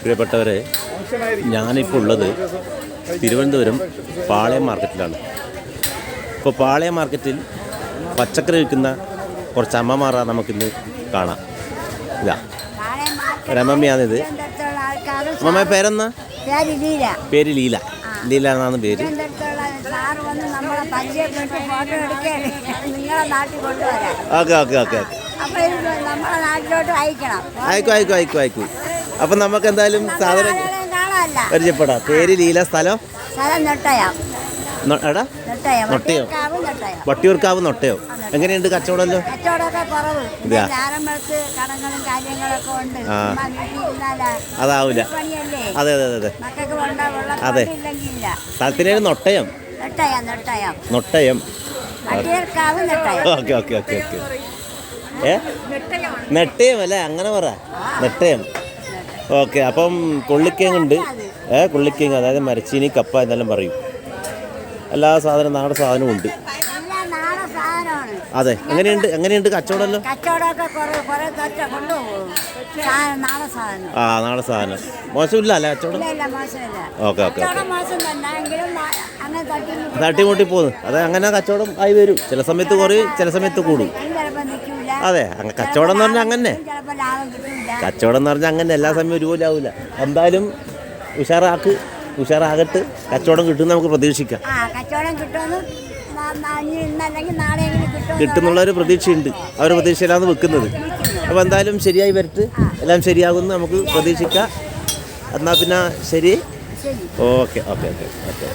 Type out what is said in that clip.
പ്രിയപ്പെട്ടവരെ ഞാനിപ്പോൾ ഉള്ളത് തിരുവനന്തപുരം പാളയം മാർക്കറ്റിലാണ്. ഇപ്പോൾ പാളയം മാർക്കറ്റിൽ പച്ചക്കറി വിൽക്കുന്ന കുറച്ച് അമ്മമാരാ നമുക്കിന്ന് കാണാം. ഇതാ. ഒരമ്മയാണിത് അമ്മമ്മ പേരെന്നാ പേര് ലീല. പേര് ലീല. എന്നാണ് പേര്. Okay okay okay okay. അയക്കൂ അയക്കൂ അയക്കൂ അയക്കൂ. അപ്പം നമുക്ക് എന്തായാലും സാധനം പരിചയപ്പെടാം. പേര് ലീല സ്ഥലം? നൊട്ടയോ. എടാ. വട്ടിയൂർക്കാവ് നെട്ടയം? എങ്ങനെയുണ്ട് കച്ചവടമല്ലോ അതാവില്ല അതെ അതെ അതെ അതെ. സ്ഥലത്തിനൊരു Nottayam. Nettayam okay okay okay okay. ഏ? നെട്ടയം അല്ലേ? അങ്ങനെ പറ. നെട്ടയം. ഓക്കെ അപ്പം കൊള്ളിക്കേങ്ങുണ്ട്. ഏ കൊള്ളിക്കേങ്ങ് അതായത് മരച്ചീനി കപ്പ എന്നെല്ലാം പറയും. എല്ലാ സാധനം നാടൻ സാധനവും ഉണ്ട്. അതെ എങ്ങനെയുണ്ട് എങ്ങനെയുണ്ട് കച്ചവടമല്ലോ ആ നാടൻ സാധനം. മോശമില്ല അല്ലേ കച്ചവടം? ഓക്കെ ഓക്കെ തട്ടിമുട്ടി പോകുന്നു. അതെ അങ്ങനെ കച്ചവടം ആയി വരും. ചില സമയത്ത് കുറയും ചില സമയത്ത് കൂടും. അതെ കച്ചവടം എന്ന് പറഞ്ഞാൽ അങ്ങനെ കച്ചവടം എന്ന് പറഞ്ഞാൽ അങ്ങനെ എല്ലാ സമയവും ഒരുപോലെ ആവില്ല എന്തായാലും ഉഷാറാക്ക് ഉഷാറാകട്ട് കച്ചവടം കിട്ടും നമുക്ക് പ്രതീക്ഷിക്കാം. ആ കച്ചവടം കിട്ടുമെന്ന് നാ- നാ- ഇനി ഇന്നല്ലെങ്കിൽ കിട്ടും കിട്ടുന്നുള്ള ഒരു പ്രതീക്ഷയുണ്ട്. അവർ പ്രതീക്ഷയിലാണ് വെക്കുന്നത്. അപ്പോൾ എന്തായാലും ശരിയായി വരട്ട്. എല്ലാം ശരിയാകുമെന്ന് നമുക്ക് പ്രതീക്ഷിക്കാം. എന്നാൽ പിന്നെ ശരി. Okay okay okay okay.